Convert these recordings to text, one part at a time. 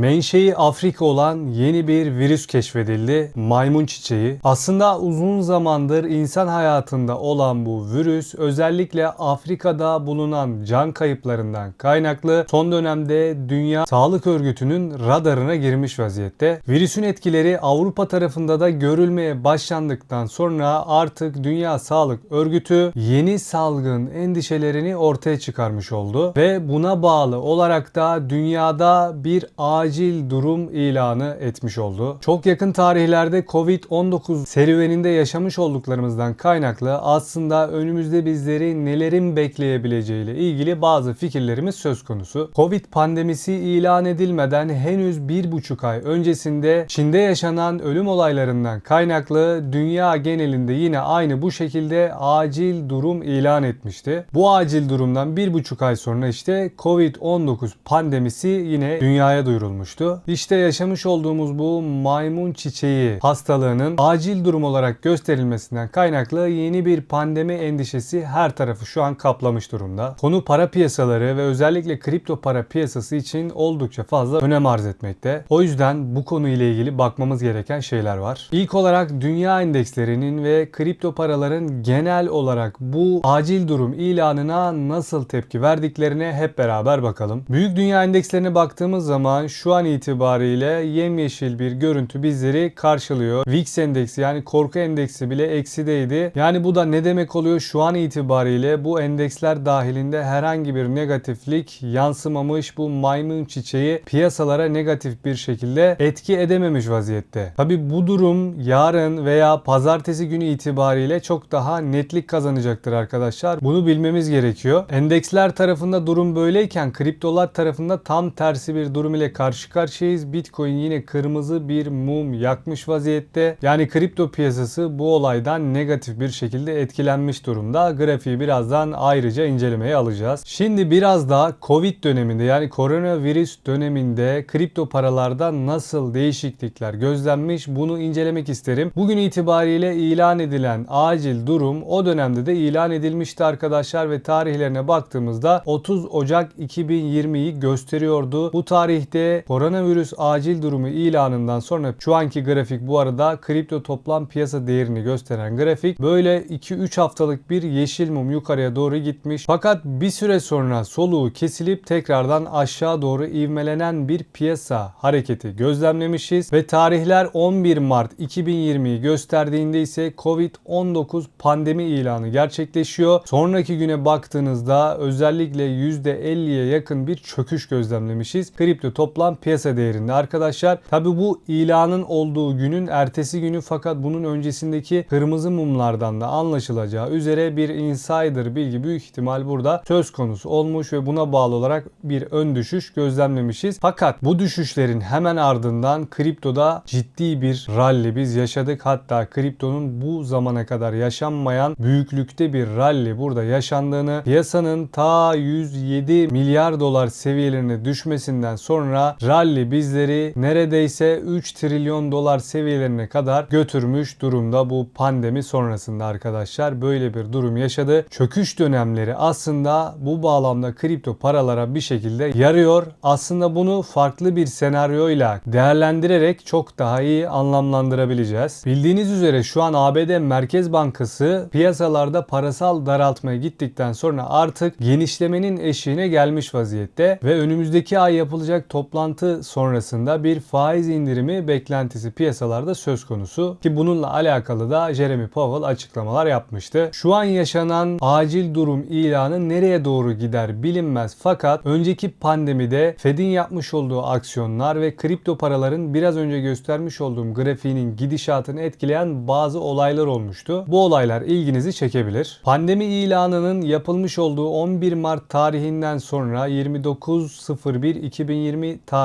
Menşei Afrika olan yeni bir virüs keşfedildi. Maymun çiçeği. Aslında uzun zamandır insan hayatında olan bu virüs özellikle Afrika'da bulunan can kayıplarından kaynaklı son dönemde Dünya Sağlık Örgütü'nün radarına girmiş vaziyette. Virüsün etkileri Avrupa tarafında da görülmeye başlandıktan sonra artık Dünya Sağlık Örgütü yeni salgın endişelerini ortaya çıkarmış oldu ve buna bağlı olarak da dünyada bir acil durum ilanı etmiş oldu. Çok yakın tarihlerde Covid-19 serüveninde yaşamış olduklarımızdan kaynaklı aslında önümüzde bizleri nelerin bekleyebileceğiyle ilgili bazı fikirlerimiz söz konusu. Covid pandemisi ilan edilmeden henüz bir buçuk ay öncesinde Çin'de yaşanan ölüm olaylarından kaynaklı dünya genelinde yine aynı bu şekilde acil durum ilan etmişti. Bu acil durumdan bir buçuk ay sonra işte Covid-19 pandemisi yine dünyaya duyurulmuştu. İşte yaşamış olduğumuz bu maymun çiçeği hastalığının acil durum olarak gösterilmesinden kaynaklı yeni bir pandemi endişesi her tarafı şu an kaplamış durumda. Konu para piyasaları ve özellikle kripto para piyasası için oldukça fazla önem arz etmekte. O yüzden bu konu ile ilgili bakmamız gereken şeyler var. İlk olarak dünya endekslerinin ve kripto paraların genel olarak bu acil durum ilanına nasıl tepki verdiklerine hep beraber bakalım. Büyük dünya endekslerine baktığımız zaman şu an itibariyle yemyeşil bir görüntü bizleri karşılıyor. VIX endeksi yani korku endeksi bile eksideydi. Yani bu da ne demek oluyor? Şu an itibariyle bu endeksler dahilinde herhangi bir negatiflik yansımamış bu maymun çiçeği piyasalara negatif bir şekilde etki edememiş vaziyette. Tabi bu durum yarın veya pazartesi günü itibariyle çok daha netlik kazanacaktır arkadaşlar. Bunu bilmemiz gerekiyor. Endeksler tarafında durum böyleyken kriptolar tarafında tam tersi bir durum ile karşı karşıyayız. Bitcoin yine kırmızı bir mum yakmış vaziyette. Yani kripto piyasası bu olaydan negatif bir şekilde etkilenmiş durumda. Grafiği birazdan ayrıca incelemeye alacağız. Şimdi biraz daha Covid döneminde yani koronavirüs döneminde kripto paralarda nasıl değişiklikler gözlenmiş bunu incelemek isterim. Bugün itibariyle ilan edilen acil durum o dönemde de ilan edilmişti arkadaşlar ve tarihlerine baktığımızda 30 Ocak 2020'yi gösteriyordu. Bu tarihte koronavirüs acil durumu ilanından sonra şu anki grafik bu arada kripto toplam piyasa değerini gösteren grafik böyle 2-3 haftalık bir yeşil mum yukarıya doğru gitmiş. Fakat bir süre sonra soluğu kesilip tekrardan aşağı doğru ivmelenen bir piyasa hareketi gözlemlemişiz ve tarihler 11 Mart 2020'yi gösterdiğinde ise Covid-19 pandemi ilanı gerçekleşiyor. Sonraki güne baktığınızda özellikle %50'ye yakın bir çöküş gözlemlemişiz. Kripto toplam piyasa değerinde arkadaşlar. Tabi bu ilanın olduğu günün ertesi günü fakat bunun öncesindeki kırmızı mumlardan da anlaşılacağı üzere bir insider bilgi büyük ihtimal burada söz konusu olmuş ve buna bağlı olarak bir ön düşüş gözlemlemişiz. Fakat bu düşüşlerin hemen ardından kriptoda ciddi bir rally biz yaşadık. Hatta kriptonun bu zamana kadar yaşanmayan büyüklükte bir rally burada yaşandığını piyasanın ta 107 milyar dolar seviyelerine düşmesinden sonra rally bizleri neredeyse 3 trilyon dolar seviyelerine kadar götürmüş durumda bu pandemi sonrasında arkadaşlar böyle bir durum yaşadı. Çöküş dönemleri aslında bu bağlamda kripto paralara bir şekilde yarıyor. Aslında bunu farklı bir senaryoyla değerlendirerek çok daha iyi anlamlandırabileceğiz. Bildiğiniz üzere şu an ABD Merkez Bankası piyasalarda parasal daraltmaya gittikten sonra artık genişlemenin eşiğine gelmiş vaziyette ve önümüzdeki ay yapılacak toplantı sonrasında bir faiz indirimi beklentisi piyasalarda söz konusu ki bununla alakalı da Jeremy Powell açıklamalar yapmıştı. Şu an yaşanan acil durum ilanı nereye doğru gider bilinmez fakat önceki pandemide Fed'in yapmış olduğu aksiyonlar ve kripto paraların biraz önce göstermiş olduğum grafiğinin gidişatını etkileyen bazı olaylar olmuştu. Bu olaylar ilginizi çekebilir. Pandemi ilanının yapılmış olduğu 11 Mart tarihinden sonra 29.01.2020 tarihinde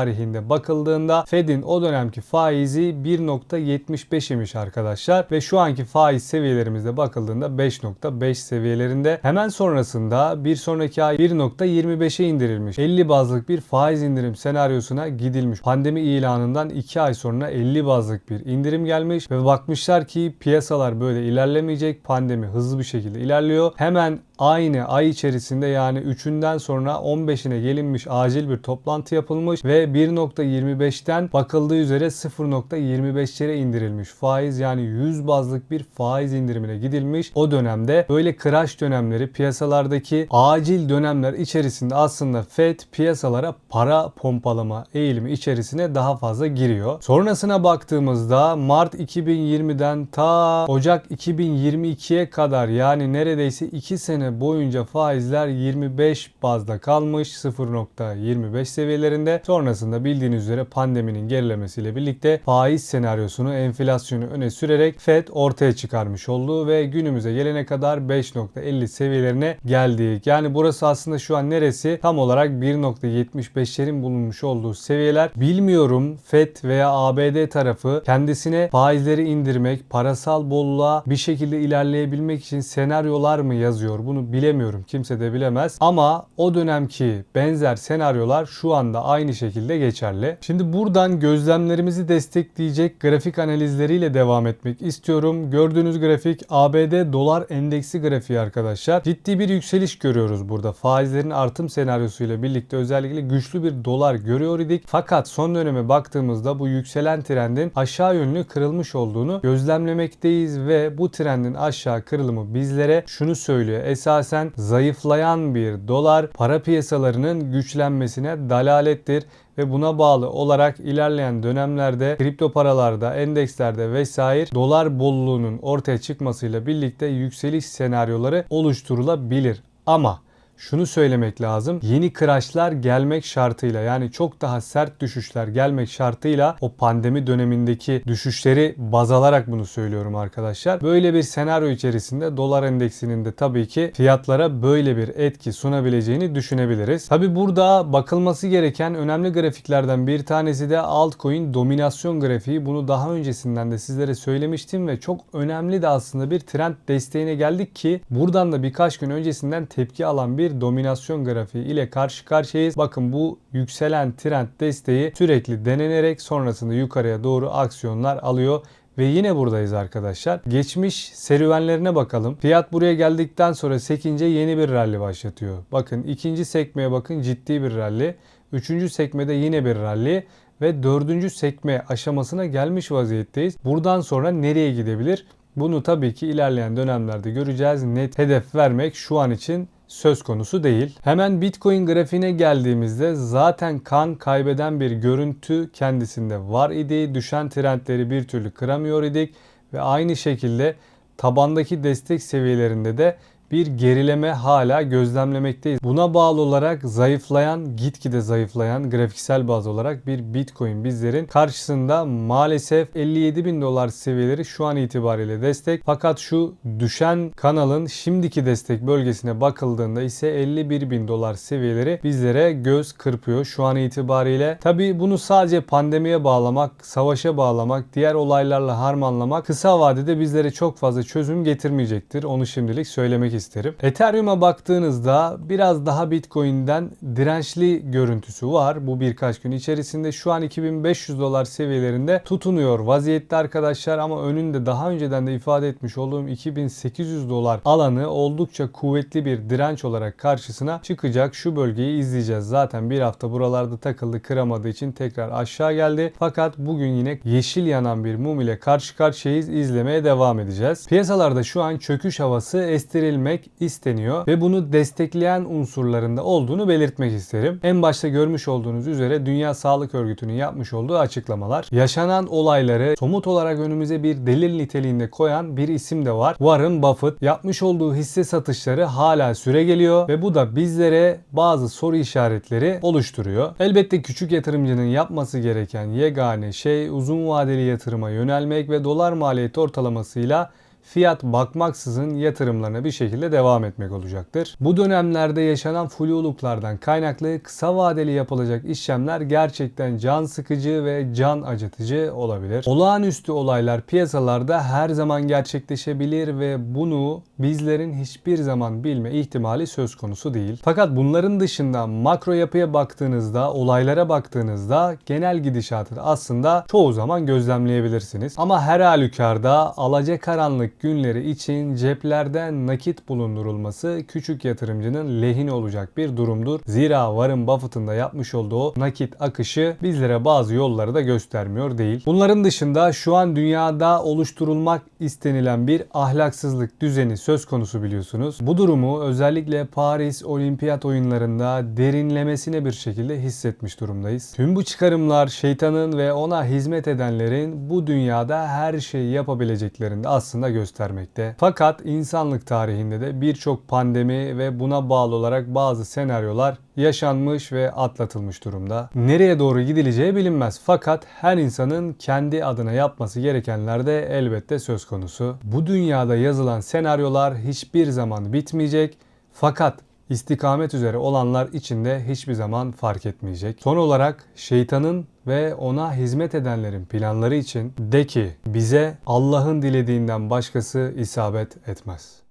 bakıldığında Fed'in o dönemki faizi 1.75 imiş arkadaşlar ve şu anki faiz seviyelerimizde bakıldığında 5.5 seviyelerinde. Hemen sonrasında bir sonraki ay 1.25'e indirilmiş. 50 bazlık bir faiz indirim senaryosuna gidilmiş. Pandemi ilanından 2 ay sonra 50 bazlık bir indirim gelmiş ve bakmışlar ki piyasalar böyle ilerlemeyecek. Pandemi hızlı bir şekilde ilerliyor. Hemen aynı ay içerisinde yani 3'ünden sonra 15'ine gelinmiş acil bir toplantı yapılmış ve 1.25'ten bakıldığı üzere 0.25'lere indirilmiş faiz yani 100 bazlık bir faiz indirimine gidilmiş. O dönemde böyle crash dönemleri piyasalardaki acil dönemler içerisinde aslında FED piyasalara para pompalama eğilimi içerisine daha fazla giriyor. Sonrasına baktığımızda Mart 2020'den ta Ocak 2022'ye kadar yani neredeyse 2 sene boyunca faizler 25 bazda kalmış 0.25 seviyelerinde. Sonrasında bildiğiniz üzere pandeminin gerilemesiyle birlikte faiz senaryosunu enflasyonu öne sürerek FED ortaya çıkarmış oldu ve günümüze gelene kadar 5.50 seviyelerine geldik. Yani burası aslında şu an neresi? Tam olarak 1.75'lerin bulunmuş olduğu seviyeler. Bilmiyorum FED veya ABD tarafı kendisine faizleri indirmek, parasal bolluğa bir şekilde ilerleyebilmek için senaryolar mı yazıyor? Bunu bilemiyorum. Kimse de bilemez. Ama o dönemki benzer senaryolar şu anda aynı şekilde geçerli. Şimdi buradan gözlemlerimizi destekleyecek grafik analizleriyle devam etmek istiyorum. Gördüğünüz grafik ABD dolar endeksi grafiği arkadaşlar. Ciddi bir yükseliş görüyoruz burada. Faizlerin artım senaryosuyla birlikte özellikle güçlü bir dolar görüyor idik. Fakat son döneme baktığımızda bu yükselen trendin aşağı yönlü kırılmış olduğunu gözlemlemekteyiz ve bu trendin aşağı kırılımı bizlere şunu söylüyor. Esasen zayıflayan bir dolar para piyasalarının güçlenmesine dalalettir ve buna bağlı olarak ilerleyen dönemlerde kripto paralarda, endekslerde vesaire dolar bolluğunun ortaya çıkmasıyla birlikte yükseliş senaryoları oluşturulabilir. Ama şunu söylemek lazım. Yeni crashlar gelmek şartıyla yani çok daha sert düşüşler gelmek şartıyla o pandemi dönemindeki düşüşleri baz alarak bunu söylüyorum arkadaşlar. Böyle bir senaryo içerisinde dolar endeksinin de tabii ki fiyatlara böyle bir etki sunabileceğini düşünebiliriz. Tabii burada bakılması gereken önemli grafiklerden bir tanesi de altcoin dominasyon grafiği. Bunu daha öncesinden de sizlere söylemiştim ve çok önemli de aslında bir trend desteğine geldik ki buradan da birkaç gün öncesinden tepki alan bir bir dominasyon grafiği ile karşı karşıyayız. Bakın bu yükselen trend desteği sürekli denenerek sonrasında yukarıya doğru aksiyonlar alıyor ve yine buradayız arkadaşlar. Geçmiş serüvenlerine bakalım. Fiyat buraya geldikten sonra sekince yeni bir rally başlatıyor. Bakın ikinci sekmeye bakın ciddi bir rally. Üçüncü sekmede yine bir rally ve dördüncü sekme aşamasına gelmiş vaziyetteyiz. Buradan sonra nereye gidebilir? Bunu tabii ki ilerleyen dönemlerde göreceğiz. Net hedef vermek şu an için söz konusu değil. Hemen Bitcoin grafiğine geldiğimizde zaten kan kaybeden bir görüntü kendisinde var idi. Düşen trendleri bir türlü kıramıyor idik ve aynı şekilde tabandaki destek seviyelerinde de bir gerileme hala gözlemlemekteyiz. Buna bağlı olarak zayıflayan, gitgide zayıflayan grafiksel baz olarak bir Bitcoin bizlerin karşısında maalesef 57 bin dolar seviyeleri şu an itibariyle destek. Fakat şu düşen kanalın şimdiki destek bölgesine bakıldığında ise 51 bin dolar seviyeleri bizlere göz kırpıyor şu an itibariyle. Tabi bunu sadece pandemiye bağlamak, savaşa bağlamak, diğer olaylarla harmanlamak kısa vadede bizlere çok fazla çözüm getirmeyecektir. Onu şimdilik söylemek isterim. Ethereum'a baktığınızda biraz daha Bitcoin'den dirençli görüntüsü var. Bu birkaç gün içerisinde şu an 2500 dolar seviyelerinde tutunuyor vaziyette arkadaşlar ama önünde daha önceden de ifade etmiş olduğum 2800 dolar alanı oldukça kuvvetli bir direnç olarak karşısına çıkacak. Şu bölgeyi izleyeceğiz. Zaten bir hafta buralarda takıldı kıramadığı için tekrar aşağı geldi. Fakat bugün yine yeşil yanan bir mum ile karşı karşıyayız. izlemeye devam edeceğiz. Piyasalarda şu an çöküş havası estirilme etmek isteniyor ve bunu destekleyen unsurlarında olduğunu belirtmek isterim. En başta görmüş olduğunuz üzere Dünya Sağlık Örgütü'nün yapmış olduğu açıklamalar. Yaşanan olayları somut olarak önümüze bir delil niteliğinde koyan bir isim de var. Warren Buffett yapmış olduğu hisse satışları hala süre geliyor ve bu da bizlere bazı soru işaretleri oluşturuyor. Elbette küçük yatırımcının yapması gereken yegane şey uzun vadeli yatırıma yönelmek ve dolar maliyeti ortalamasıyla fiyat bakmaksızın yatırımlarına bir şekilde devam etmek olacaktır. Bu dönemlerde yaşanan fluluklardan kaynaklı kısa vadeli yapılacak işlemler gerçekten can sıkıcı ve can acıtıcı olabilir. Olağanüstü olaylar piyasalarda her zaman gerçekleşebilir ve bunu bizlerin hiçbir zaman bilme ihtimali söz konusu değil. Fakat bunların dışında makro yapıya baktığınızda, olaylara baktığınızda genel gidişatı aslında çoğu zaman gözlemleyebilirsiniz. Ama her halükarda alacakaranlık günleri için ceplerden nakit bulundurulması küçük yatırımcının lehine olacak bir durumdur. Zira Warren Buffett'ın da yapmış olduğu nakit akışı bizlere bazı yolları da göstermiyor değil. Bunların dışında şu an dünyada oluşturulmak istenilen bir ahlaksızlık düzeni söz konusu biliyorsunuz. Bu durumu özellikle Paris Olimpiyat oyunlarında derinlemesine bir şekilde hissetmiş durumdayız. Tüm bu çıkarımlar şeytanın ve ona hizmet edenlerin bu dünyada her şeyi yapabileceklerini de aslında göstermekte. Fakat insanlık tarihinde de birçok pandemi ve buna bağlı olarak bazı senaryolar yaşanmış ve atlatılmış durumda. Nereye doğru gidileceği bilinmez. Fakat her insanın kendi adına yapması gerekenler de elbette söz konusu. Bu dünyada yazılan senaryolar hiçbir zaman bitmeyecek. Fakat istikamet üzere olanlar için de hiçbir zaman fark etmeyecek. Son olarak şeytanın ve ona hizmet edenlerin planları için de ki bize Allah'ın dilediğinden başkası isabet etmez.